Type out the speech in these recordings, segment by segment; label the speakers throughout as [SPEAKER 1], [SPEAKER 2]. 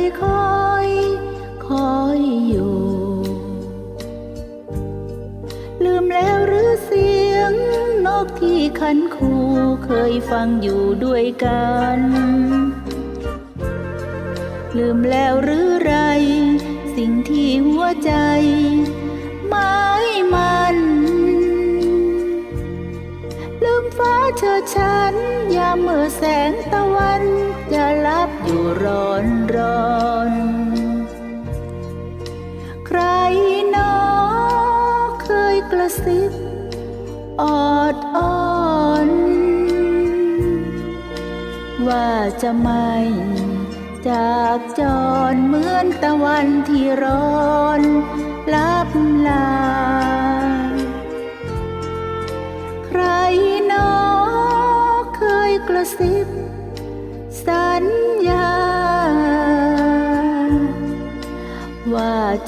[SPEAKER 1] ใครคอยคอยอยู่ ลืมแล้วหรือเสียงนกที่ขันคูเคยฟังอยู่ด้วยกัน ลืมแล้วหรือไร สิ่งที่หัวใจหมายมันลืมฟ้าเธอฉันยามเมื่อแสงตะวันจะลับู่ร้อนร้อน ใครนอเคยกระซิบออดอ้อน ว่าจะไม่จากจรเหมือนตะวันที่ร้อนลับลา ใครนอเคยกระซิบ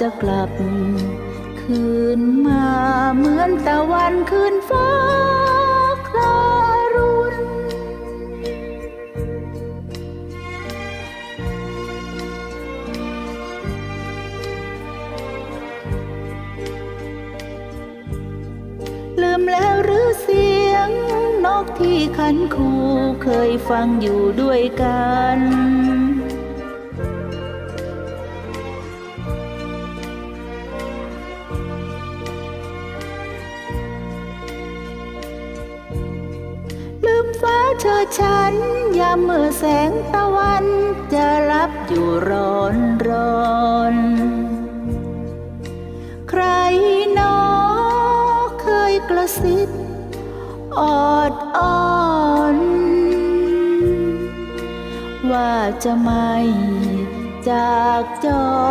[SPEAKER 1] จะกลับ คืนมาเหมือนตะวันคืนฟ้าคลารุณลืมแล้วหรือเสียงนกที่ขันคูเคยฟังอยู่ด้วยกัน ฟ้าเธอฉันยามเมื่อแสงตะวัน จะรับอยู่ร้อนร้อนใครนอเคยกระซิบออดอ้อน ว่าจะไม่จากจ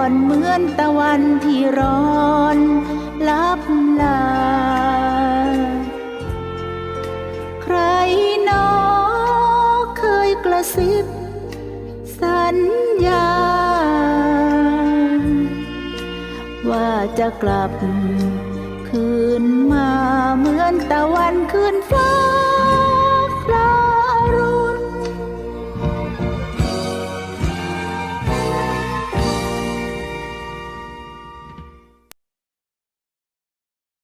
[SPEAKER 1] รเหมือนตะวันที่ร้อน ลับลา กระซิบ สัญญา ว่าจะกลับคืนมาเหมือนตะวันคืนฟ้า